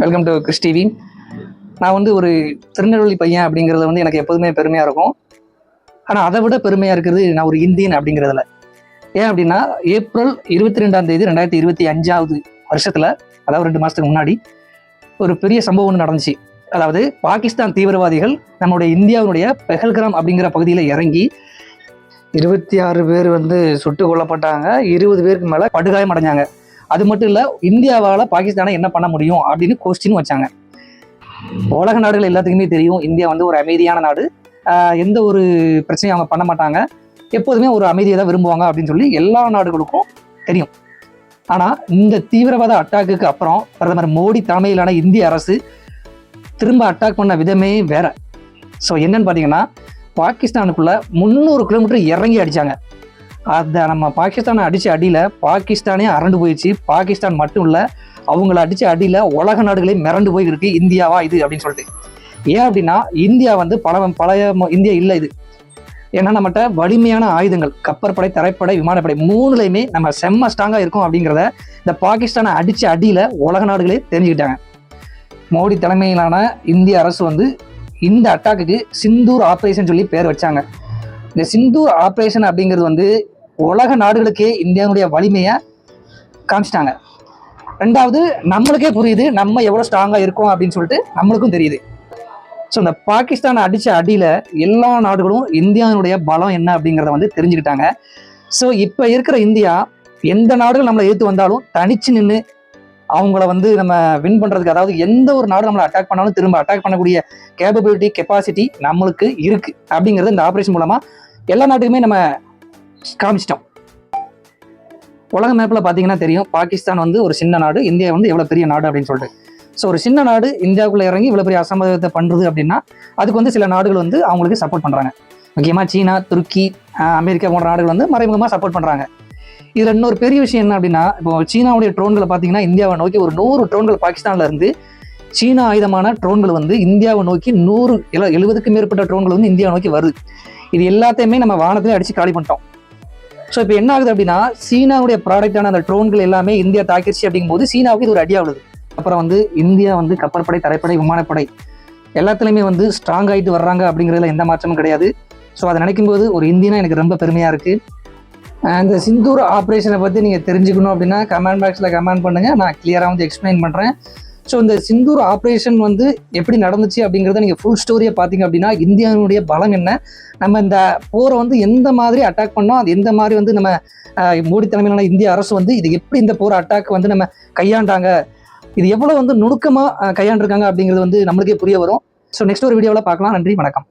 Welcome to Chris TV நான் வந்து ஒரு திருநெல்வேலி பையன் அப்படிங்கிறது வந்து எனக்கு எப்போதுமே பெருமையாக இருக்கும். ஆனால் அதை விட பெருமையாக இருக்கிறது நான் ஒரு இந்தியன் அப்படிங்கிறதுல. ஏன் அப்படின்னா ஏப்ரல் இருபத்தி ரெண்டாம் தேதி ரெண்டாயிரத்தி இருபத்தி அஞ்சாவது வருஷத்தில் அதாவது ரெண்டு மாதத்துக்கு முன்னாடி ஒரு பெரிய சம்பவம் ஒன்று நடந்துச்சு. அதாவது பாகிஸ்தான் தீவிரவாதிகள் நம்மளுடைய இந்தியாவினுடைய பெஹல்கிராம் அப்படிங்கிற பகுதியில் இறங்கி இருபத்தி ஆறு பேர் வந்து சுட்டு கொல்லப்பட்டாங்க. இருபது பேருக்கு மேலே படுகாயம் அடைஞ்சாங்க அது மட்டும் இல்லை இந்தியாவால் பாகிஸ்தானை என்ன பண்ண முடியும் அப்படின்னு கொஸ்டின் வச்சாங்க. உலக நாடுகள் எல்லாத்துக்குமே தெரியும் இந்தியா வந்து ஒரு அமைதியான நாடு. எந்த ஒரு பிரச்சனையும் அவங்க பண்ண மாட்டாங்க. எப்போதுமே ஒரு அமைதியை தான் விரும்புவாங்க அப்படின்னு சொல்லி எல்லா நாடுகளுக்கும் தெரியும். ஆனால் இந்த தீவிரவாத அட்டாக்குக்கு அப்புறம் பிரதமர் மோடி தலைமையிலான இந்திய அரசு திரும்ப அட்டாக் பண்ண விதமே வேற. ஸோ என்னன்னு பார்த்தீங்கன்னா பாகிஸ்தானுக்குள்ள முந்நூறு கிலோமீட்டர் இறங்கி அடிச்சாங்க. அதை நம்ம பாகிஸ்தானை அடித்த அடியில் பாகிஸ்தானே அரண்டு போயிடுச்சு. பாகிஸ்தான் மட்டும் இல்லை அவங்கள அடித்த அடியில் உலக நாடுகளே மிரண்டு போய் இருக்கு இந்தியாவா இது அப்படின்னு சொல்லிட்டு. ஏன் அப்படின்னா இந்தியா வந்து பல பழைய இந்தியா இல்லை இது. ஏன்னா நம்மகிட்ட வலிமையான ஆயுதங்கள் கப்பற்படை தரைப்படை விமானப்படை மூணுலையுமே நம்ம செம்ம ஸ்ட்ராங்காக இருக்கும் அப்படிங்கிறத இந்த பாகிஸ்தானை அடித்த அடியில் உலக நாடுகளே தெரிஞ்சுக்கிட்டாங்க. மோடி தலைமையிலான இந்திய அரசு வந்து இந்த அட்டாக்குக்கு சிந்தூர் ஆப்ரேஷன் சொல்லி பேர் வச்சாங்க. இந்த சிந்தூர் ஆப்ரேஷன் அப்படிங்கிறது வந்து உலக நாடுகளுக்கே இந்தியாவுடைய வலிமையை காமிச்சிட்டாங்க. ரெண்டாவது நம்மளுக்கே புரியுது நம்ம எவ்வளோ ஸ்ட்ராங்காக இருக்கோம் அப்படின்னு சொல்லிட்டு நம்மளுக்கும் தெரியுது. ஸோ இந்த பாகிஸ்தானை அடித்த அடியில் எல்லா நாடுகளும் இந்தியாவினுடைய பலம் என்ன அப்படிங்கிறத வந்து தெரிஞ்சுக்கிட்டாங்க. ஸோ இப்போ இருக்கிற இந்தியா எந்த நாடுகள் நம்மளை எதிர்த்து வந்தாலும் தனிச்சு நின்று அவங்கள வந்து நம்ம வின் பண்ணுறதுக்கு அதாவது எந்த ஒரு நாடு நம்மளை அட்டாக் பண்ணாலும் திரும்ப அட்டாக் பண்ணக்கூடிய கேப்பபிலிட்டி கெப்பாசிட்டி நம்மளுக்கு இருக்குது அப்படிங்கிறது இந்த ஆப்ரேஷன் மூலமாக எல்லா நாட்டுக்குமே நம்ம காமிச்சிட்டோம். உலக மேப்பில் பார்த்தீங்கன்னா தெரியும் பாகிஸ்தான் வந்து ஒரு சின்ன நாடு இந்தியா வந்து எவ்வளோ பெரிய நாடு அப்படின்னு சொல்லிட்டு. ஸோ ஒரு சின்ன நாடு இந்தியாவுக்குள்ளே இறங்கி இவ்வளோ பெரிய அசம்பாவிதத்தை பண்ணுறது அப்படின்னா அதுக்கு வந்து சில நாடுகள் வந்து அவங்களுக்கு சப்போர்ட் பண்ணுறாங்க முக்கியமாக சீனா துருக்கி அமெரிக்கா போன்ற நாடுகள் வந்து மறைமுகமாக சப்போர்ட் பண்ணுறாங்க இதில் இன்னொரு பெரிய விஷயம் என்ன அப்படின்னா இப்போ சீனாவுடைய ட்ரோன்களை பார்த்தீங்கன்னா இந்தியாவை நோக்கி ஒரு நூறு ட்ரோன்கள் பாகிஸ்தானில் இருந்து சீனா ஆயுதமான ட்ரோன்கள் வந்து இந்தியாவை நோக்கி நூறு எழுபதுக்கும் மேற்பட்ட ட்ரோன்கள் வந்து இந்தியாவை நோக்கி வருது. இது எல்லாத்தையுமே நம்ம வானத்திலே அடித்து காலி பண்ணிட்டோம். ஸோ இப்போ என்ன ஆகுது அப்படின்னா சீனாவுடைய ப்ராடக்டான அந்த ட்ரோன்கள் எல்லாமே இந்தியா தாக்கிருச்சு அப்படிங்கும்போது சீனாவுக்கு இது ஒரு அடியாகுது அப்புறம் வந்து இந்தியா வந்து கப்பற்படை தரைப்படை விமானப்படை எல்லாத்துலேயுமே வந்து ஸ்ட்ராங் ஆகிட்டு வர்றாங்க அப்படிங்கிறதுல எந்த மாற்றமும் கிடையாது. ஸோ அதை நினைக்கும்போது ஒரு இந்தியனா எனக்கு ரொம்ப பெருமையாக இருக்குது அந்த சிந்தூர் ஆப்ரேஷனை பற்றி நீங்கள் தெரிஞ்சுக்கணும் அப்படின்னா கமெண்ட் பாக்ஸில் கமெண்ட் பண்ணுங்கள் நான் கிளியராக வந்து எக்ஸ்பிளைன் பண்ணுறேன் ஸோ இந்த சிந்தூர் ஆப்ரேஷன் வந்து எப்படி நடந்துச்சு அப்படிங்கிறத நீங்கள் ஃபுல் ஸ்டோரியை பார்த்தீங்க அப்படின்னா இந்தியாவினுடைய பலம் என்ன? நம்ம இந்த போரை வந்து எந்த மாதிரி அட்டாக் பண்ணோம்? அது எந்த மாதிரி வந்து நம்ம மோடி தலைமையிலான இந்திய அரசு வந்து இது எப்படி இந்த போர் அட்டாக் வந்து நம்ம கையாண்டாங்க? இது எவ்வளோ வந்து நுணுக்கமாக கையாண்டிருக்காங்க அப்படிங்கிறது வந்து நம்மளுக்கே புரிய வரும். ஸோ நெக்ஸ்ட் ஒரு வீடியோவில் பார்க்கலாம். நன்றி வணக்கம்.